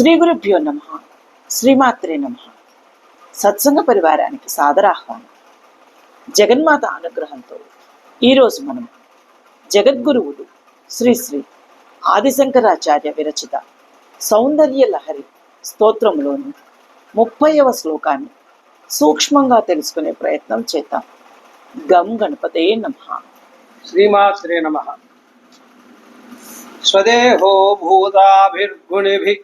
శ్రీ గురుభ్యో నమ. శ్రీమాత్రే నమ. సత్సంగ పరివారానికి సాదరాహ్వానం. జగన్మాత అనుగ్రహంతో ఈరోజు మనం జగద్గురువులు శ్రీ శ్రీ ఆదిశంకరాచార్య విరచిత సౌందర్య లహరి స్తోత్రంలోని ముప్పైవ శ్లోకాన్ని సూక్ష్మంగా తెలుసుకునే ప్రయత్నం చేద్దాం. గం గణపతే నమ. శ్రీమాత్రే నమ. స్వదేహో భూతాభిర్గుణిభి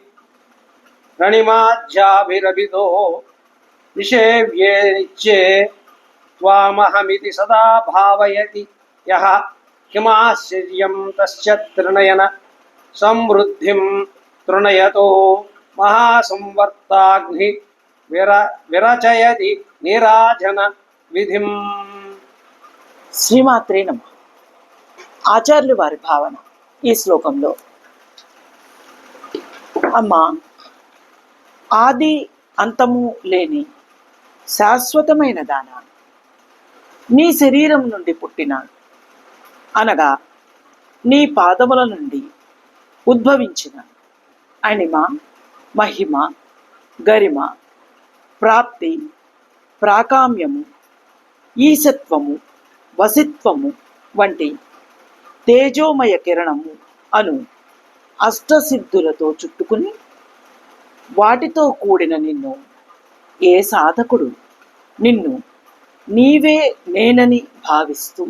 రణిమాధ్యాభిరభితో నిషేవ్యే నిత్యే త్వామహమితి సదా భావయతి యః కిమాశ్చర్యం తస్య తృణయన సమృద్ధిం తృణయతో మహాసంవర్తాగ్ని విర విరచయతి నీరాజన విధిం శ్రీమాత్రే నమ. ఆచార్యులు వారి భావన ఈ శ్లోకంలో. అమ్మా ఆది అంతము లేని శాశ్వతమైన దాన. నీ శరీరం నుండి పుట్టిన అనగా నీ పాదముల నుండి ఉద్భవించిన అణిమ మహిమ గరిమ ప్రాప్తి ప్రాకామ్యము ఈశత్వము వసిత్వము వంటి తేజోమయ కిరణము అను అష్టసిద్ధులతో చుట్టుకుని వాటితో కూడిన నిన్ను ఏ సాధకుడు? నిన్ను నీవే నేనని భావిస్తూ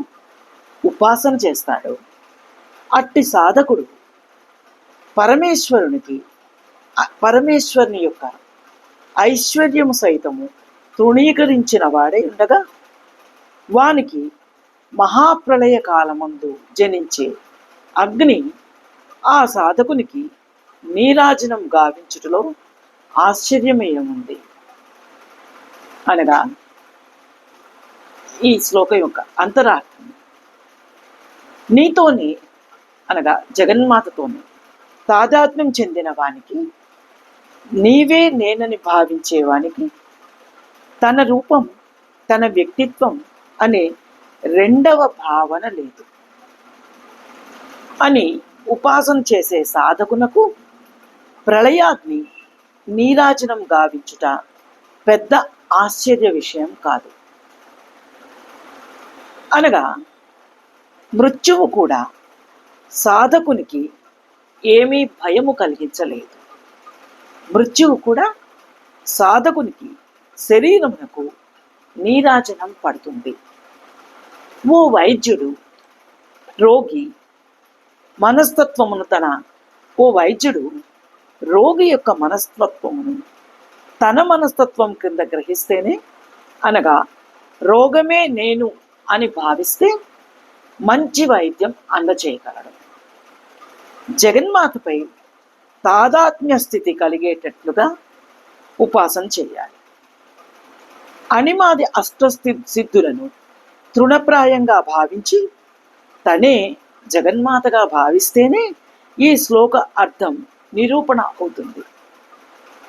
ఉపాసన చేస్తాడో. అట్టి సాధకుడు పరమేశ్వరునికి పరమేశ్వరుని యొక్క ఐశ్వర్యము సైతము తృణీకరించిన వాడే ఉండగా వానికి మహాప్రళయ కాలమందు జనించే అగ్ని ఆ సాధకునికి నీరాజనం గావించుటలో ఆశ్చర్యమేముంది అనగా ఈ శ్లోకం యొక్క అంతరార్థం. నీతోనే అనగా జగన్మాతతోని తాదాత్మ్యం చెందిన వానికి నీవే నేనని భావించేవానికి తన రూపం తన వ్యక్తిత్వం అనే రెండవ భావన లేదు. అని ఉపాసన చేసే సాధకునకు ప్రళయాగ్ని నీరాజనం గావించుట పెద్ద ఆశ్చర్య విషయం కాదు. అనగా మృత్యువు కూడా సాధకునికి ఏమీ భయము కలిగించలేదు. మృత్యువు కూడా సాధకునికి శరీరమునకు నీరాజనం పడుతుంది. ఓ వైద్యుడు రోగి మనస్తత్వమును తన ఓ వైద్యుడు రోగి యొక్క మనస్తత్వం తన మనస్తత్వం కింద గ్రహిస్తేనే అనగా రోగమే నేను అని భావిస్తే మంచి వైద్యం అందజేయగలడు. జగన్మాతపై తాదాత్మ్య స్థితి కలిగేటట్లుగా ఉపాసన చేయాలి. అణిమాది అష్టస్థి సిద్ధులను తృణప్రాయంగా భావించి తనే జగన్మాతగా భావిస్తేనే ఈ శ్లోక అర్థం నిరూపణ అవుతుంది.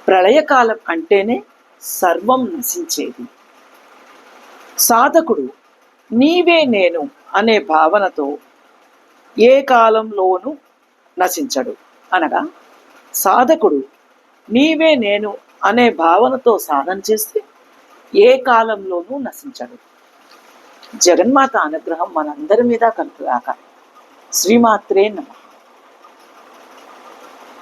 ప్రళయకాలం అంటేనే సర్వం నశించేది. సాధకుడు నీవే నేను అనే భావనతో ఏ కాలంలోనూ నశించడు అనగా సాధకుడు నీవే నేను అనే భావనతో సాధన చేస్తే ఏ కాలంలోనూ నశించడు. జగన్మాత అనుగ్రహం మనందరి మీద కలుగుగాక శ్రీమాత్రే నమః.